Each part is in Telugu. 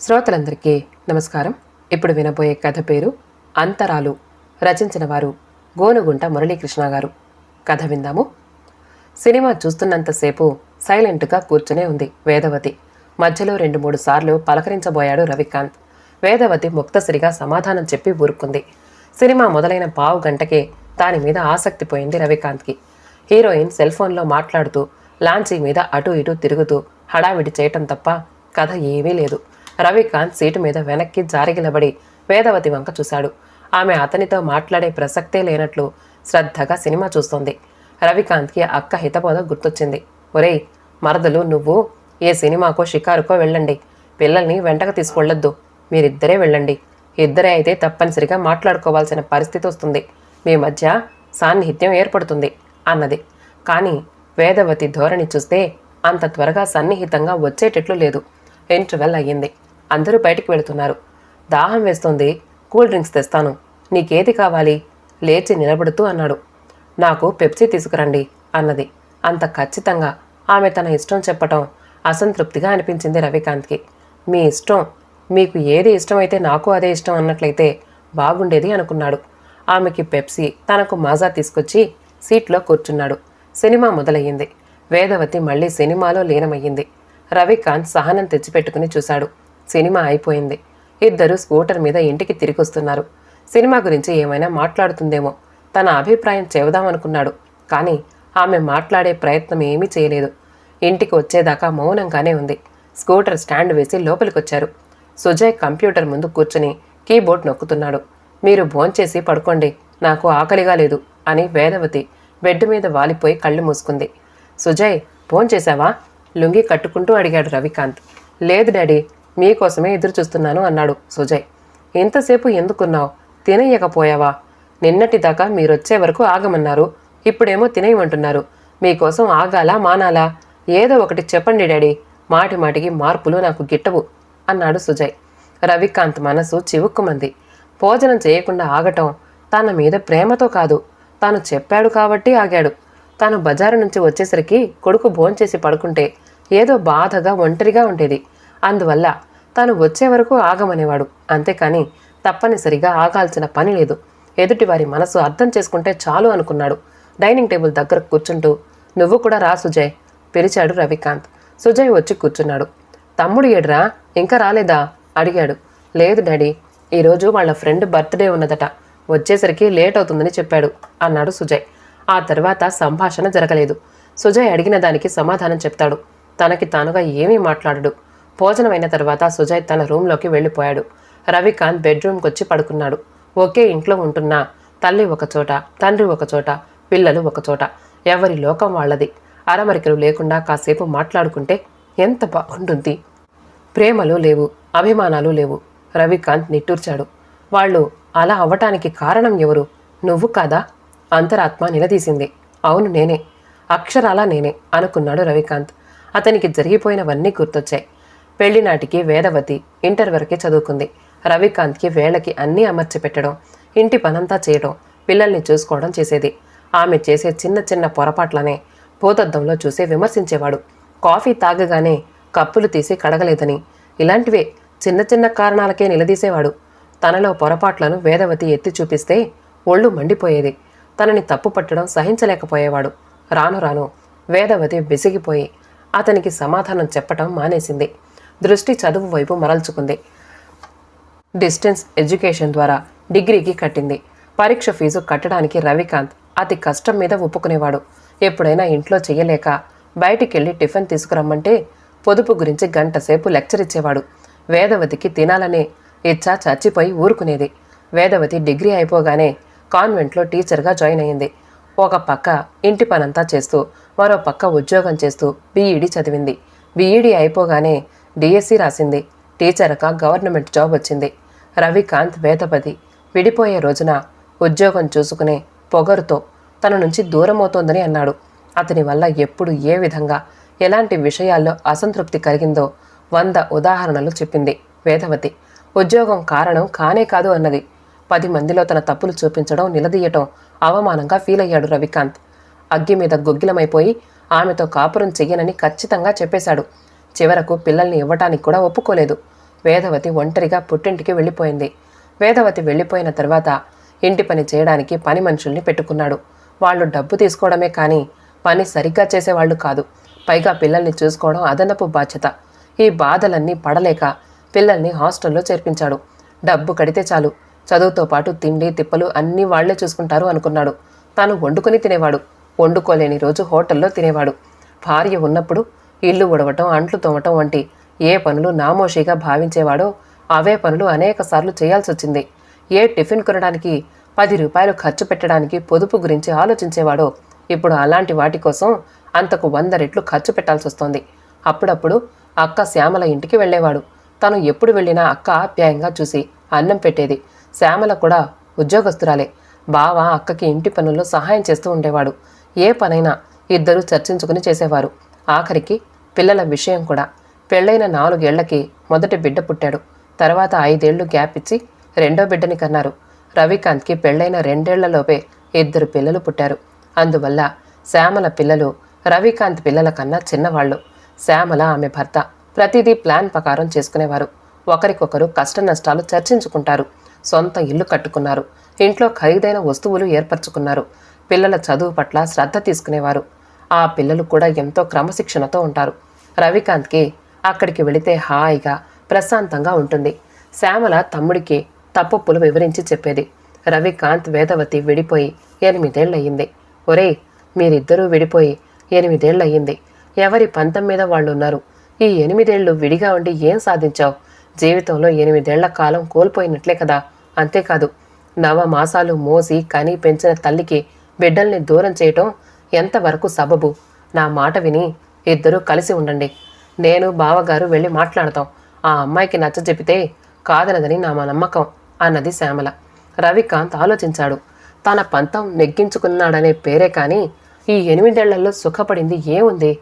శ్రోతలందరికీ నమస్కారం. ఇప్పుడు వినబోయే కథ పేరు అంతరాలు. రచించిన వారు గోనుగుంట మురళీకృష్ణ గారు. కథ విందాము. సినిమా చూస్తున్నంతసేపు సైలెంట్గా కూర్చునే ఉంది వేదవతి. మధ్యలో రెండు మూడు సార్లు పలకరించబోయాడు రవికాంత్. వేదవతి ముక్తసరిగా సమాధానం చెప్పి ఊరుకుంది. సినిమా మొదలైన పావు గంటకే దాని మీద ఆసక్తి పోయింది రవికాంత్కి. హీరోయిన్ సెల్ ఫోన్లో మాట్లాడుతూ లాంచీ మీద అటు ఇటు తిరుగుతూ హడావిడి చేయటం తప్ప కథ ఏమీ లేదు. రవికాంత్ సీటు మీద వెనక్కి జారిగిలబడి వేదవతి వంక చూశాడు. ఆమె అతనితో మాట్లాడే ప్రసక్తే లేనట్లు శ్రద్ధగా సినిమా చూస్తోంది. రవికాంత్కి అక్క హితబోధ గుర్తొచ్చింది. ఒరేయ్ మరదలు నువ్వు ఏ సినిమాకో షికారుకో వెళ్ళండి. పిల్లల్ని వెంటకు తీసుకెళ్ళొద్దు. మీరిద్దరే వెళ్ళండి. ఇద్దరే అయితే తప్పనిసరిగా మాట్లాడుకోవాల్సిన పరిస్థితి వస్తుంది. మీ మధ్య సాన్నిహిత్యం ఏర్పడుతుంది అన్నది. కానీ వేదవతి ధోరణి చూస్తే అంత త్వరగా సన్నిహితంగా వచ్చేటట్లు లేదు. ఇంటర్వెల్ అయ్యింది. అందరూ బయటికి వెళుతున్నారు. దాహం వేస్తుంది. కూల్ డ్రింక్స్ తెస్తాను. నీకేది కావాలి? లేచి నిలబడుతూ అన్నాడు. నాకు పెప్సీ తీసుకురండి అన్నది. అంత ఖచ్చితంగా ఆమె తన ఇష్టం చెప్పటం అసంతృప్తిగా అనిపించింది రవికాంత్కి. మీ ఇష్టం. మీకు ఏది ఇష్టమైతే నాకు అదే ఇష్టం అన్నట్లయితే బాగుండేది అనుకున్నాడు. ఆమెకి పెప్సీ తనకు మాజా తీసుకొచ్చి సీట్లో కూర్చున్నాడు. సినిమా మొదలయ్యింది. వేదవతి మళ్ళీ సినిమాలో లీనమయ్యింది. రవికాంత్ సహనం తెచ్చిపెట్టుకుని చూశాడు. సినిమా అయిపోయింది. ఇద్దరు స్కూటర్ మీద ఇంటికి తిరిగొస్తున్నారు. సినిమా గురించి ఏమైనా మాట్లాడుతుందేమో. తన అభిప్రాయం చెబుదామనుకున్నాడు. కానీ ఆమె మాట్లాడే ప్రయత్నం ఏమీ చేయలేదు. ఇంటికి వచ్చేదాకా మౌనంగానే ఉంది. స్కూటర్ స్టాండ్ వేసి లోపలికొచ్చారు. సుజయ్ కంప్యూటర్ ముందు కూర్చుని కీబోర్డ్ నొక్కుతున్నాడు. మీరు భోంచేసి పడుకోండి. నాకు ఆకలిగా లేదు అని వేదవతి బెడ్ మీద వాలిపోయి కళ్ళు మూసుకుంది. సుజయ్ భోంచేశావా? లుంగి కట్టుకుంటూ అడిగాడు రవికాంత్. లేదు డాడీ మీకోసమే ఎదురు చూస్తున్నాను అన్నాడు సుజయ్. ఇంతసేపు ఎందుకున్నావు? తినేయకపోయావా? నిన్నటిదాకా మీరొచ్చే వరకు ఆగమన్నారు. ఇప్పుడేమో తినేయమంటున్నారు. మీకోసం ఆగాలా మానాలా? ఏదో ఒకటి చెప్పండి డాడీ. మాటి మాటికి మార్పులు నాకు గిట్టవు అన్నాడు సుజయ్. రవికాంత్ మనసు చివుక్కుమంది. భోజనం చేయకుండా ఆగటం తన మీద ప్రేమతో కాదు. తాను చెప్పాడు కాబట్టి ఆగాడు. తాను బజారు నుంచి వచ్చేసరికి కొడుకు భోంచేసి పడుకుంటే ఏదో బాధగా ఒంటరిగా ఉండేది. అందువల్ల తాను వచ్చే వరకు ఆగమనేవాడు. అంతేకాని తప్పనిసరిగా ఆగాల్సిన పని లేదు. ఎదుటివారి మనసు అర్థం చేసుకుంటే చాలు అనుకున్నాడు. డైనింగ్ టేబుల్ దగ్గర కూర్చుంటూ నువ్వు కూడా రా సుజయ్ పిలిచాడు రవికాంత్. సుజయ్ వచ్చి కూర్చున్నాడు. తమ్ముడు ఏడ్రా ఇంకా రాలేదా? అడిగాడు. లేదు డాడీ ఈరోజు వాళ్ళ ఫ్రెండ్ బర్త్డే ఉన్నదట. వచ్చేసరికి లేట్ అవుతుందని చెప్పాడు అన్నాడు సుజయ్. ఆ తర్వాత సంభాషణ జరగలేదు. సుజయ్ అడిగిన దానికి సమాధానం చెప్తాడు. తనకి తానుగా ఏమీ మాట్లాడడు. భోజనమైన తర్వాత సుజయ్ తన రూంలోకి వెళ్ళిపోయాడు. రవికాంత్ బెడ్రూమ్కి వచ్చి పడుకున్నాడు. ఒకే ఇంట్లో ఉంటున్నా తల్లి ఒకచోట తండ్రి ఒకచోట పిల్లలు ఒకచోట ఎవరి లోకం వాళ్ళది? అరమరికలు లేకుండా కాసేపు మాట్లాడుకుంటే ఎంత బాగుంటుంది. ప్రేమలు లేవు అభిమానాలు లేవు. రవికాంత్ నిట్టూర్చాడు. వాళ్ళు అలా అవ్వటానికి కారణం ఎవరు? నువ్వు కాదా? అంతరాత్మ నిలదీసింది. అవును నేనే. అక్షరాలా నేనే అనుకున్నాడు రవికాంత్. అతనికి జరిగిపోయినవన్నీ గుర్తొచ్చాయి. పెళ్ళినాటికి వేదవతి ఇంటర్ వరకే చదువుకుంది. రవికాంత్కి వేళకి అన్నీ అమర్చి పెట్టడం ఇంటి పనంతా చేయడం పిల్లల్ని చూసుకోవడం చేసేది. ఆమె చేసే చిన్న చిన్న పొరపాట్లనే భూతద్దంలో చూసి విమర్శించేవాడు. కాఫీ తాగగానే కప్పులు తీసి కడగలేదని. ఇలాంటివే చిన్న చిన్న కారణాలకే నిలదీసేవాడు. తనలో పొరపాట్లను వేదవతి ఎత్తి చూపిస్తే ఒళ్ళు మండిపోయేది. తనని తప్పు పట్టడం సహించలేకపోయేవాడు. రాను రాను వేదవతి విసిగిపోయి అతనికి సమాధానం చెప్పటం మానేసింది. దృష్టి చదువు వైపు మరల్చుకుంది. డిస్టెన్స్ ఎడ్యుకేషన్ ద్వారా డిగ్రీకి కట్టింది. పరీక్ష ఫీజు కట్టడానికి రవికాంత్ అతి కష్టం మీద ఒప్పుకునేవాడు. ఎప్పుడైనా ఇంట్లో చేయలేక బయటికెళ్ళి టిఫిన్ తీసుకురమ్మంటే పొదుపు గురించి గంటసేపు లెక్చర్ ఇచ్చేవాడు. వేదవతికి తినాలనే ఇచ్చా చచ్చిపోయి ఊరుకునేది. వేదవతి డిగ్రీ అయిపోగానే కాన్వెంట్లో టీచర్గా జాయిన్ అయింది. ఒక పక్క ఇంటి పనంతా చేస్తూ మరో పక్క ఉద్యోగం చేస్తూ బీఈడీ చదివింది. బీఈడీ అయిపోగానే డిఎస్సి రాసింది. టీచర్గా గవర్నమెంట్ జాబ్ వచ్చింది. రవికాంత్ వేదపతి విడిపోయే రోజున ఉద్యోగం చూసుకునే పొగరుతో తన నుంచి దూరమవుతోందని అన్నాడు. అతని వల్ల ఎప్పుడు ఏ విధంగా ఎలాంటి విషయాల్లో అసంతృప్తి కలిగిందో వంద ఉదాహరణలు చెప్పింది వేదవతి. ఉద్యోగం కారణం కానే కాదు అన్నది. పది మందిలో తన తప్పులు చూపించడం నిలదీయటం అవమానంగా ఫీల్ అయ్యాడు రవికాంత్. అగ్గి మీద గొగ్గిలమైపోయి ఆమెతో కాపురం చెయ్యనని ఖచ్చితంగా చెప్పేశాడు. చివరకు పిల్లల్ని ఇవ్వటానికి కూడా ఒప్పుకోలేదు. వేదవతి ఒంటరిగా పుట్టింటికి వెళ్ళిపోయింది. వేదవతి వెళ్ళిపోయిన తర్వాత ఇంటి పని చేయడానికి పని మనుషుల్ని పెట్టుకున్నాడు. వాళ్ళు డబ్బు తీసుకోవడమే కానీ పని సరిగ్గా చేసేవాళ్ళు కాదు. పైగా పిల్లల్ని చూసుకోవడం అదనపు బాధ్యత. ఈ బాధలన్నీ పడలేక పిల్లల్ని హాస్టల్లో చేర్పించాడు. డబ్బు కడితే చాలు. చదువుతో పాటు తిండి తిప్పలు అన్నీ వాళ్ళే చూసుకుంటారు అనుకున్నాడు. తాను వండుకొని తినేవాడు. వండుకోలేని రోజు హోటల్లో తినేవాడు. భార్య ఉన్నప్పుడు ఇల్లు ఉడవటం అంట్లు తోమటం వంటి ఏ పనులు నామోషిగా భావించేవాడో అవే పనులు అనేక సార్లు చేయాల్సి వచ్చింది. ఏ టిఫిన్ కొనడానికి పది రూపాయలు ఖర్చు పెట్టడానికి పొదుపు గురించి ఆలోచించేవాడో ఇప్పుడు అలాంటి వాటి కోసం అంతకు వంద రెట్లు ఖర్చు పెట్టాల్సి వస్తోంది. అప్పుడప్పుడు అక్క శ్యామల ఇంటికి వెళ్ళేవాడు. తను ఎప్పుడు వెళ్ళినా అక్క ఆప్యాయంగా చూసి అన్నం పెట్టేది. శ్యామల కూడా ఉద్యోగస్తురాలే. బావ అక్కకి ఇంటి పనుల్లో సహాయం చేస్తూ ఉండేవాడు. ఏ పనైనా ఇద్దరూ చర్చించుకుని చేసేవారు. ఆఖరికి పిల్లల విషయం కూడా. పెళ్ళైన నాలుగేళ్ళకి మొదటి బిడ్డ పుట్టాడు. తర్వాత ఐదేళ్ళు గ్యాప్ ఇచ్చి రెండో బిడ్డని కన్నారు. రవికాంత్కి పెళ్ళైన రెండేళ్ళలోపే ఇద్దరు పిల్లలు పుట్టారు. అందువల్ల శ్యామల పిల్లలు రవికాంత్ పిల్లల కన్నా చిన్నవాళ్ళు. శ్యామల ఆమె భర్త. ప్రతిదీ ప్లాన్ ప్రకారం చేసుకునేవారు. ఒకరికొకరు కష్ట నష్టాలు చర్చించుకుంటారు. సొంత ఇల్లు కట్టుకున్నారు. ఇంట్లో ఖరీదైన వస్తువులు ఏర్పరచుకున్నారు. పిల్లల చదువు పట్ల శ్రద్ధ తీసుకునేవారు. ఆ పిల్లలు కూడా ఎంతో క్రమశిక్షణతో ఉంటారు. రవికాంత్కి అక్కడికి వెళితే హాయిగా ప్రశాంతంగా ఉంటుంది. శ్యామల తమ్ముడికి తప్పులు వివరించి చెప్పేది. రవికాంత్ వేదవతి విడిపోయి ఎనిమిదేళ్ళయ్యింది ఒరేయ్ మీరిద్దరూ విడిపోయి ఎనిమిదేళ్ళయ్యింది ఎవరి పంతం మీద వాళ్ళు ఉన్నారు ఈ ఎనిమిదేళ్ళు విడిగా ఉండి ఏం సాధించావు? జీవితంలో ఎనిమిదేళ్ళ కాలం కోల్పోయినట్లే కదా? అంతేకాదు నవ మాసాలు మోసి కని పెంచిన తల్లికి బిడ్డల్ని దూరం చేయటం ఎంతవరకు సబబు? నా మాట విని ఇద్దరూ కలిసి ఉండండి. నేను బావగారు వెళ్ళి మాట్లాడతాం. ఆ అమ్మాయికి నచ్చ చెబితే కాదనదని నా నమ్మకం అన్నది శ్యామల. రవికాంత్ ఆలోచించాడు. తన పంతం నెగ్గించుకున్నాడనే పేరే కానీ ఈ ఎనిమిదేళ్ళలో సుఖపడింది ఏముంది?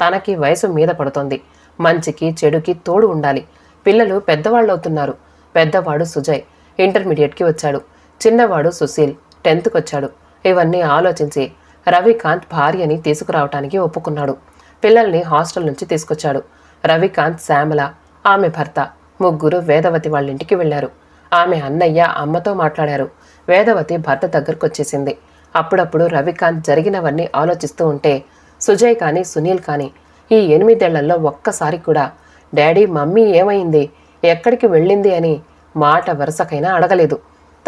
తనకి వయసు మీద పడుతోంది. మంచికి చెడుకి తోడు ఉండాలి. పిల్లలు పెద్దవాళ్ళు అవుతున్నారు పెద్దవాడు సుజయ్ ఇంటర్మీడియట్కి వచ్చాడు. చిన్నవాడు సుశీల్ టెన్త్కి వచ్చాడు ఇవన్నీ ఆలోచించి రవికాంత్ భార్యని తీసుకురావటానికి ఒప్పుకున్నాడు. పిల్లల్ని హాస్టల్ నుంచి తీసుకొచ్చాడు. రవికాంత్ శ్యామల ఆమె భర్త ముగ్గురు వేదవతి వాళ్ళ ఇంటికి వెళ్ళారు ఆమె అన్నయ్య అమ్మతో మాట్లాడారు. వేదవతి భర్త దగ్గరకు వచ్చేసింది అప్పుడప్పుడు రవికాంత్ జరిగినవన్నీ ఆలోచిస్తూ ఉంటే సుజయ్ కానీ సునీల్ కానీ ఈ ఎనిమిదేళ్ళలో ఒక్కసారి కూడా డాడీ మమ్మీ ఏమైంది? ఎక్కడికి వెళ్ళింది? అని మాట వరుసకైనా అడగలేదు.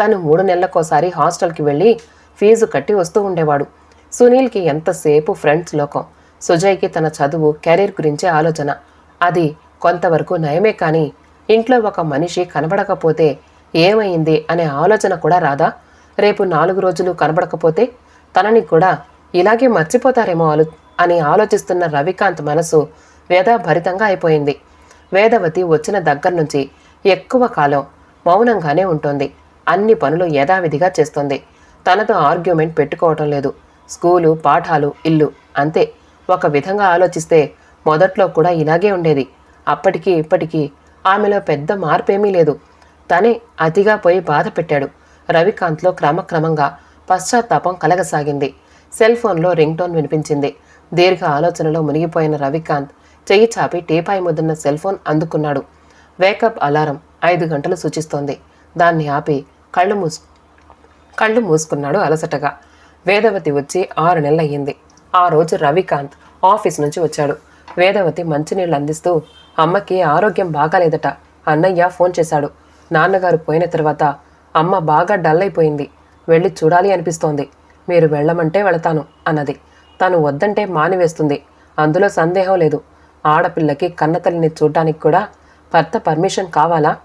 తను మూడు నెలలకోసారి హాస్టల్కి వెళ్ళి ఫీజు కట్టి వస్తూ ఉండేవాడు. సునీల్కి ఎంతసేపు ఫ్రెండ్స్ లోకం? సుజయ్కి తన చదువు కెరీర్ గురించే ఆలోచన. అది కొంతవరకు నయమే కానీ ఇంట్లో ఒక మనిషి కనబడకపోతే ఏమైంది అనే ఆలోచన కూడా రాదా? రేపు నాలుగు రోజులు కనబడకపోతే తనని కూడా ఇలాగే మర్చిపోతారేమో ఆలో అని ఆలోచిస్తున్న రవికాంత్ మనసు వేదాభరితంగా అయిపోయింది. వేదవతి వచ్చిన దగ్గర నుంచి ఎక్కువ కాలం మౌనంగానే ఉంటుంది. అన్ని పనులు యథావిధిగా చేస్తుంది. తనతో ఆర్గ్యుమెంట్ పెట్టుకోవటం లేదు. స్కూలు పాఠాలు ఇల్లు అంతే. ఒక విధంగా ఆలోచిస్తే మొదట్లో కూడా ఇలాగే ఉండేది. అప్పటికి ఇప్పటికీ ఆమెలో పెద్ద మార్పేమీ లేదు. తనే అతిగా పోయి బాధ పెట్టాడు. రవికాంత్లో క్రమక్రమంగా పశ్చాత్తాపం కలగసాగింది. సెల్ ఫోన్లో రింగ్ టోన్ వినిపించింది. దీర్ఘ ఆలోచనలో మునిగిపోయిన రవికాంత్ చెయ్యి చాపి టీపాయి ముద్దున్న సెల్ ఫోన్ అందుకున్నాడు. వేకప్ అలారం ఐదు గంటలు సూచిస్తోంది. దాన్ని ఆపి కళ్ళు మూసు కళ్ళు మూసుకున్నాడు అలసటగా. వేదవతి వచ్చి ఆరు నెలలయ్యింది. ఆ రోజు రవికాంత్ ఆఫీస్ నుంచి వచ్చాడు. వేదవతి మంచినీళ్ళు అందిస్తూ అమ్మకి ఆరోగ్యం బాగాలేదట. అన్నయ్య ఫోన్ చేశాడు. నాన్నగారు పోయిన తర్వాత అమ్మ బాగా డల్ అయిపోయింది వెళ్ళి చూడాలి అనిపిస్తోంది. మీరు వెళ్ళమంటే వెళతాను అన్నది. తను వద్దంటే మానివేస్తుంది. అందులో సందేహం లేదు. ఆడపిల్లకి కన్నతల్లిని చూడ్డానికి కూడా భర్త పర్మిషన్ కావాలా?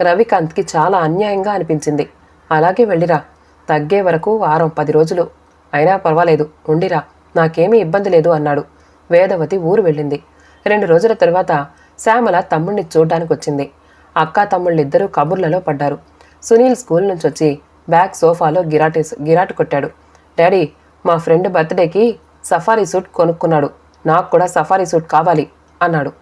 రవికాంత్కి చాలా అన్యాయంగా అనిపించింది. అలాగే వెళ్ళిరా. తగ్గే వరకు వారం పది రోజులు. అయినా పర్వాలేదు ఉండిరా. నాకేమీ ఇబ్బంది లేదు అన్నాడు. వేదవతి ఊరు వెళ్ళింది. రెండు రోజుల తర్వాత శ్యామల తమ్ముణ్ణి చూడ్డానికి వచ్చింది అక్క తమ్ముళ్ళిద్దరూ కబుర్లలో పడ్డారు. సునీల్ స్కూల్ నుంచి వచ్చి బ్యాగ్ సోఫాలో గిరాటేస్ గిరాటు కొట్టాడు. డాడీ మా ఫ్రెండ్ బర్త్డేకి సఫారీ సూట్ కొనుక్కున్నాడు. నాకు కూడా సఫారీ సూట్ కావాలి అన్నాడు.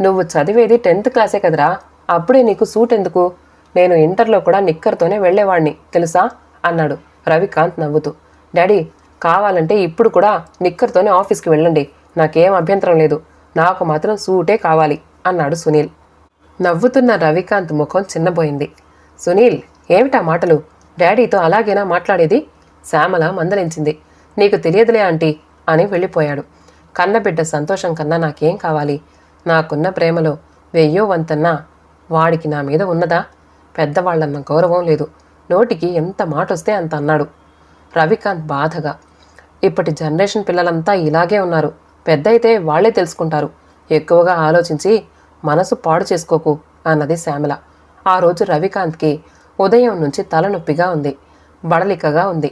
నువ్వు చదివేది టెన్త్ క్లాసే కదరా అప్పుడే నీకు సూట్ ఎందుకు? నేను ఇంటర్లో కూడా నిక్కర్తోనే వెళ్ళేవాణ్ణి తెలుసా? అన్నాడు రవికాంత్ నవ్వుతూ. డాడీ కావాలంటే ఇప్పుడు కూడా నిక్కర్తోనే ఆఫీస్కి వెళ్ళండి. నాకేం అభ్యంతరం లేదు. నాకు మాత్రం సూటే కావాలి అన్నాడు సునీల్. నవ్వుతున్న రవికాంత్ ముఖం చిన్నబోయింది. సునీల్ ఏమిటా మాటలు? డాడీతో అలాగేనా మాట్లాడేది? శ్యామల మందలించింది. నీకు తెలియదులే ఆంటీ అని వెళ్ళిపోయాడు. కన్నబిడ్డ సంతోషం కన్నా నాకేం కావాలి? నాకున్న ప్రేమలో వెయ్యో వంతన్నా వాడికి నా మీద ఉన్నదా? పెద్దవాళ్ళన్న గౌరవం లేదు. నోటికి ఎంత మాట వస్తే అంత అన్నాడు. రవికాంత్ బాధగా. ఇప్పటి జనరేషన్ పిల్లలంతా ఇలాగే ఉన్నారు. పెద్ద అయితే వాళ్ళే తెలుసుకుంటారు. ఎక్కువగా ఆలోచించి మనసు పాడు చేసుకోకు అన్నది శ్యామల. ఆ రోజు రవికాంత్కి ఉదయం నుంచి తలనొప్పిగా ఉంది. బడలికగా ఉంది.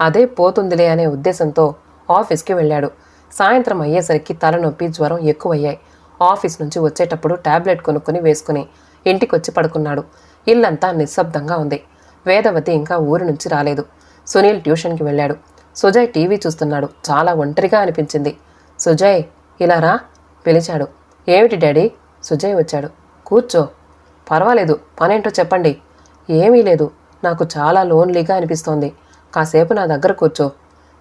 అదే పోతుందిలే అనే ఉద్దేశంతో ఆఫీస్కి వెళ్ళాడు. సాయంత్రం అయ్యేసరికి తలనొప్పి జ్వరం ఎక్కువయ్యాయి. ఆఫీస్ నుంచి వచ్చేటప్పుడు టాబ్లెట్ కొనుక్కుని వేసుకుని ఇంటికొచ్చి పడుకున్నాడు. ఇల్లంతా నిశ్శబ్దంగా ఉంది. వేదవతి ఇంకా ఊరి నుంచి రాలేదు. సునీల్ ట్యూషన్కి వెళ్ళాడు. సుజయ్ టీవీ చూస్తున్నాడు. చాలా ఒంటరిగా అనిపించింది. సుజయ్ ఇలా రా పిలిచాడు. ఏమిటి డాడీ? సుజయ్ వచ్చాడు. కూర్చో. పర్వాలేదు. పనేంటో చెప్పండి. ఏమీ లేదు. నాకు చాలా లోన్లీగా అనిపిస్తోంది. కాసేపు నా దగ్గర కూర్చో.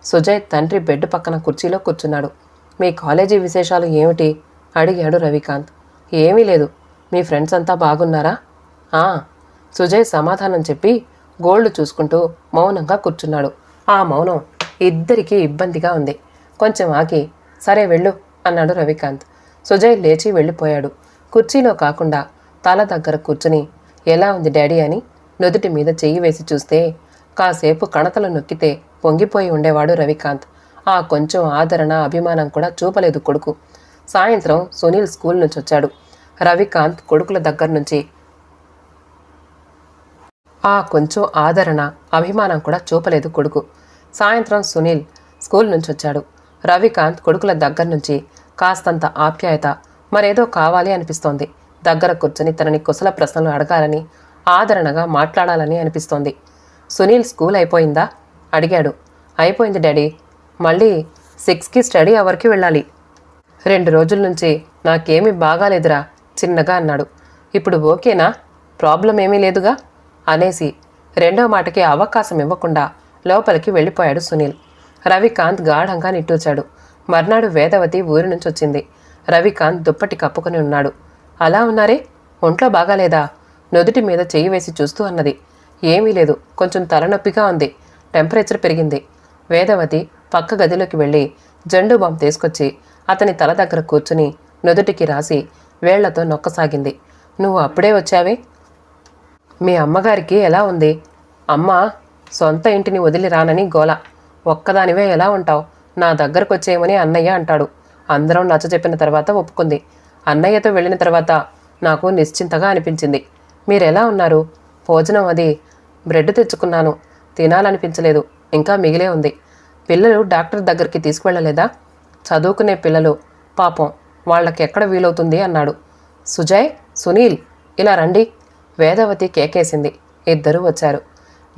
సుజయ్ తండ్రి బెడ్ పక్కన కుర్చీలో కూర్చున్నాడు. మీ కాలేజీ విశేషాలు ఏమిటి? అడిగాడు రవికాంత్. ఏమీ లేదు. మీ ఫ్రెండ్స్ అంతా బాగున్నారా? సుజయ్ సమాధానం చెప్పి గోల్డ్ చూసుకుంటూ మౌనంగా కూర్చున్నాడు. ఆ మౌనం ఇద్దరికీ ఇబ్బందిగా ఉంది. కొంచెం ఆగి సరే వెళ్ళు అన్నాడు రవికాంత్. సుజయ్ లేచి వెళ్ళిపోయాడు. కుర్చీలో కాకుండా తల దగ్గర కూర్చుని ఎలా ఉంది డాడీ అని నుదుటి మీద చెయ్యి వేసి చూస్తే కాసేపు కణతలు నొక్కితే పొంగిపోయి ఉండేవాడు రవికాంత్. ఆ కొంచెం ఆదరణ అభిమానం కూడా చూపలేదు కొడుకు. సాయంత్రం సునీల్ స్కూల్ నుంచి వచ్చాడు రవికాంత్ కొడుకుల దగ్గర నుంచి ఆ కొంచెం ఆదరణ అభిమానం కూడా చూపలేదు కొడుకు. సాయంత్రం సునీల్ స్కూల్ నుంచి వచ్చాడు. రవికాంత్ కొడుకుల దగ్గర నుంచి కాస్తంత ఆప్యాయత మరేదో కావాలి అనిపిస్తోంది. దగ్గర కూర్చొని తనని కుశల ప్రశ్నలు అడగాలని ఆదరణగా మాట్లాడాలని అనిపిస్తోంది. సునీల్ స్కూల్ అయిపోయిందా? అడిగాడు. అయిపోయింది డాడీ. మళ్ళీ సిక్స్కి స్టడీ అవర్కి వెళ్ళాలి. రెండు రోజుల నుంచి నాకేమీ బాగాలేదురా చిన్నగా అన్నాడు. ఇప్పుడు ఓకేనా? ప్రాబ్లం ఏమీ లేదుగా? అనేసి రెండో మాటకి అవకాశం ఇవ్వకుండా లోపలికి వెళ్ళిపోయాడు సునీల్. రవికాంత్ గాఢంగా నిట్టూచాడు మర్నాడు వేదవతి ఊరి నుంచి వచ్చింది. రవికాంత్ దుప్పటి కప్పుకొని ఉన్నాడు. అలా ఉన్నారే? ఒంట్లో బాగాలేదా? నుదుటి మీద చెయ్యి వేసి చూస్తూ అన్నది. ఏమీ లేదు. కొంచెం తలనొప్పిగా ఉంది. టెంపరేచర్ పెరిగింది. వేదవతి పక్క గదిలోకి వెళ్ళి జండు బాంబు తీసుకొచ్చి అతని తల దగ్గర కూర్చుని నుదుటికి రాసి వేళ్ళతో నొక్కసాగింది. నువ్వు అప్పుడే వచ్చావే? మీ అమ్మగారికి ఎలా ఉంది? అమ్మ సొంత ఇంటిని వదిలి రానని గోల. ఒక్కదానివే ఎలా ఉంటావు? నా దగ్గరకు వచ్చేయమని అన్నయ్య అంటాడు. అందరం నచ్చ చెప్పిన తర్వాత ఒప్పుకుంది. అన్నయ్యతో వెళ్ళిన తర్వాత నాకు నిశ్చింతగా అనిపించింది. మీరెలా ఉన్నారు? భోజనం అది. బ్రెడ్ తెచ్చుకున్నాను. తినాలనిపించలేదు. ఇంకా మిగిలే ఉంది. పిల్లలు డాక్టర్ దగ్గరికి తీసుకువెళ్ళలేదా? చదువుకునే పిల్లలు. పాపం వాళ్ళకి ఎక్కడ వీలవుతుంది అన్నాడు. సుజయ్ సునీల్ ఇలా రండి. వేదవతి కేకేసింది. ఇద్దరూ వచ్చారు.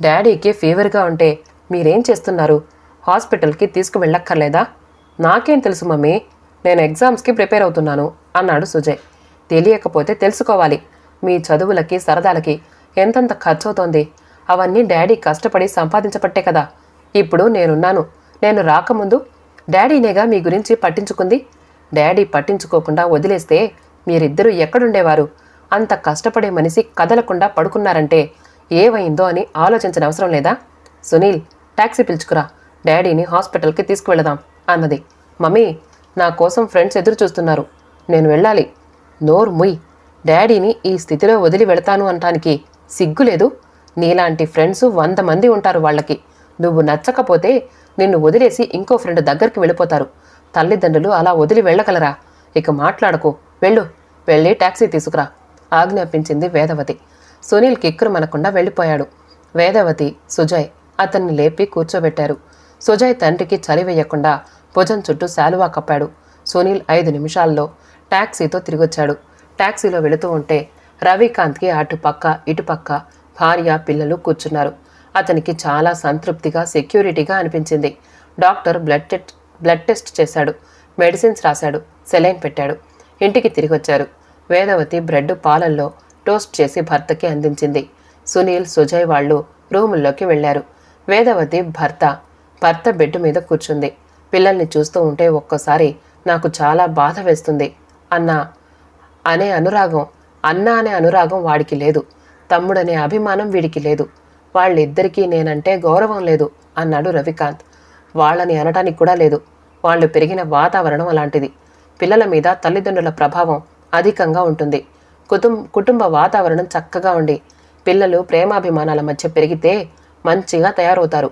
డాడీకి ఫీవర్గా ఉంటే మీరేం చేస్తున్నారు? హాస్పిటల్కి తీసుకువెళ్ళక్కర్లేదా? నాకేం తెలుసు మమ్మీ. నేను ఎగ్జామ్స్కి ప్రిపేర్ అవుతున్నాను అన్నాడు సుజయ్. తెలియకపోతే తెలుసుకోవాలి. మీ చదువులకి సరదాలకి ఎంతంత ఖర్చు అవుతోంది అవన్నీ డాడీ కష్టపడి సంపాదించబట్టే కదా. ఇప్పుడు నేనున్నాను. నేను రాకముందు డాడీనేగా మీ గురించి పట్టించుకుంది. డాడీ పట్టించుకోకుండా వదిలేస్తే మీరిద్దరూ ఎక్కడుండేవారు? అంత కష్టపడే మనిషి కదలకుండా పడుకున్నారంటే ఏవైందో అని ఆలోచించిన అవసరం లేదా? సునీల్ టాక్సీ పిలుచుకురా. డాడీని హాస్పిటల్కి తీసుకువెళదాం అన్నది. మమ్మీ నా కోసం ఫ్రెండ్స్ ఎదురు చూస్తున్నారు. నేను వెళ్ళాలి. నోరు ముయ్. డాడీని ఈ స్థితిలో వదిలి వెళతాను అనటానికి సిగ్గులేదు నీలాంటి ఫ్రెండ్స్ వంద మంది ఉంటారు వాళ్ళకి. నువ్వు నచ్చకపోతే నిన్ను వదిలేసి ఇంకో ఫ్రెండ్ దగ్గరికి వెళ్ళిపోతారు. తల్లిదండ్రులు అలా వదిలి వెళ్ళగలరా? ఇక మాట్లాడకు. వెళ్ళు. వెళ్ళి టాక్సీ తీసుకురా. ఆజ్ఞాపించింది వేదవతి. సునీల్ కిక్కురు మనకుండా వెళ్ళిపోయాడు. వేదవతి సుజయ్ అతన్ని లేపి కూర్చోబెట్టారు. సుజయ్ తండ్రికి చలి వేయకుండా భుజం చుట్టూ శాలువా కప్పాడు. సునీల్ ఐదు నిమిషాల్లో టాక్సీతో తిరిగొచ్చాడు. ట్యాక్సీలో వెళుతూ ఉంటే రవికాంత్కి అటుపక్క ఇటుపక్క భార్య పిల్లలు కూర్చున్నారు. అతనికి చాలా సంతృప్తిగా సెక్యూరిటీగా అనిపించింది. Doctor blood test blood test చేశాడు. మెడిసిన్స్ రాశాడు. సెలైన్ పెట్టాడు. ఇంటికి తిరిగొచ్చారు. వేదవతి బ్రెడ్ పాలల్లో టోస్ట్ చేసి భర్తకి అందించింది. సునీల్ సుజయ్ వాళ్ళు రూముల్లోకి వెళ్ళారు. వేదవతి భర్త భర్త బెడ్ మీద కూర్చుంది. పిల్లల్ని చూస్తూ ఉంటే ఒక్కోసారి నాకు చాలా బాధ వేస్తుంది. అన్న అనే అనురాగం అన్న అనే అనురాగం వాడికి లేదు. తమ్ముడనే అభిమానం వీడికి లేదు. వాళ్ళిద్దరికీ నేనంటే గౌరవం లేదు అన్నాడు రవికాంత్. వాళ్ళని అనటానికి కూడా లేదు. వాళ్ళు పెరిగిన వాతావరణం అలాంటిది. పిల్లల మీద తల్లిదండ్రుల ప్రభావం అధికంగా ఉంటుంది. కుటుంబ కుటుంబ వాతావరణం చక్కగా ఉండి పిల్లలు ప్రేమాభిమానాల మధ్య పెరిగితే మంచిగా తయారవుతారు.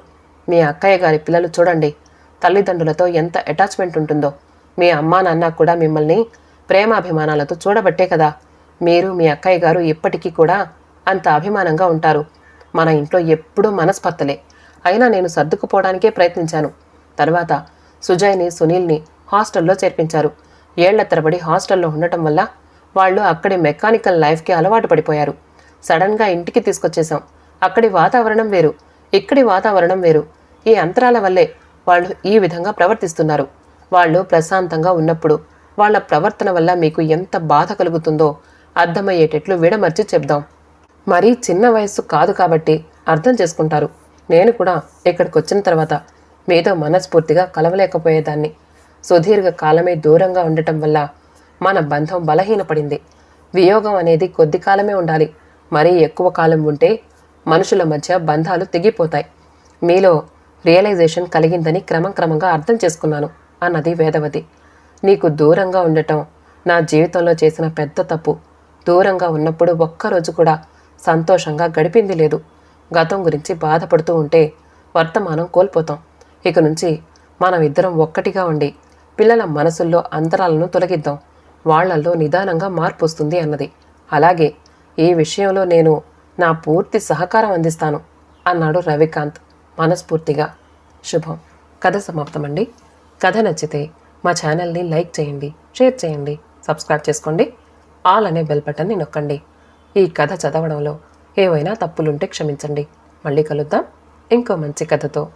మీ అక్కయ్య గారి పిల్లలు చూడండి తల్లిదండ్రులతో ఎంత అటాచ్మెంట్ ఉంటుందో. మీ అమ్మా నాన్న కూడా మిమ్మల్ని ప్రేమాభిమానాలతో చూడబట్టే కదా. మీరు మీ అక్కయ్య గారు ఇప్పటికీ కూడా అంత అభిమానంగా ఉంటారు. మన ఇంట్లో ఎప్పుడూ మనస్పర్తలే అయినా నేను సర్దుకుపోవడానికే ప్రయత్నించాను. తర్వాత సుజయ్ని సునీల్ని హాస్టల్లో చేర్పించారు. ఏళ్ళ తరబడి హాస్టల్లో ఉండటం వల్ల వాళ్ళు అక్కడి మెకానికల్ లైఫ్కి అలవాటు పడిపోయారు. సడన్గా ఇంటికి తీసుకొచ్చేసాం అక్కడి వాతావరణం వేరు ఇక్కడి వాతావరణం వేరు. ఈ అంతరాల వల్లే వాళ్ళు ఈ విధంగా ప్రవర్తిస్తున్నారు. వాళ్ళు ప్రశాంతంగా ఉన్నప్పుడు వాళ్ళ ప్రవర్తన వల్ల మీకు ఎంత బాధ కలుగుతుందో అర్థమయ్యేటట్లు విడమర్చి చెప్దాం. మరీ చిన్న వయస్సు కాదు కాబట్టి అర్థం చేసుకుంటారు. నేను కూడా ఇక్కడికి వచ్చిన తర్వాత మీతో మనస్ఫూర్తిగా కలవలేకపోయేదాన్ని. సుదీర్ఘ కాలమే దూరంగా ఉండటం వల్ల మన బంధం బలహీనపడింది. వియోగం అనేది కొద్ది కాలమే ఉండాలి. మరీ ఎక్కువ కాలం ఉంటే మనుషుల మధ్య బంధాలు తెగిపోతాయి. మీలో రియలైజేషన్ కలిగిందని క్రమం క్రమంగా అర్థం చేసుకున్నాను అన్నది వేదవతి. నీకు దూరంగా ఉండటం నా జీవితంలో చేసిన పెద్ద తప్పు దూరంగా ఉన్నప్పుడు ఒక్కరోజు కూడా సంతోషంగా గడిపింది లేదు. గతం గురించి బాధపడుతూ ఉంటే వర్తమానం కోల్పోతాం. ఇక నుంచి మనం ఇద్దరం ఒక్కటిగా ఉండి పిల్లల మనసుల్లో అంతరాలను తొలగిద్దాం. వాళ్ళల్లో నిదానంగా మార్పు వస్తుంది అన్నది. అలాగే ఈ విషయంలో నేను నా పూర్తి సహకారం అందిస్తాను అన్నాడు రవికాంత్ మనస్ఫూర్తిగా. శుభం. కథ సమాప్తమండి. కథ నచ్చితే మా ఛానల్ని లైక్ చేయండి షేర్ చేయండి సబ్స్క్రైబ్ చేసుకోండి ఆల్ అనే బెల్ బటన్ని నొక్కండి. ఈ కథ చదవడంలో ఏవైనా తప్పులుంటే క్షమించండి. మళ్ళీ కలుద్దాం. ఇంకో మంచి కథతో.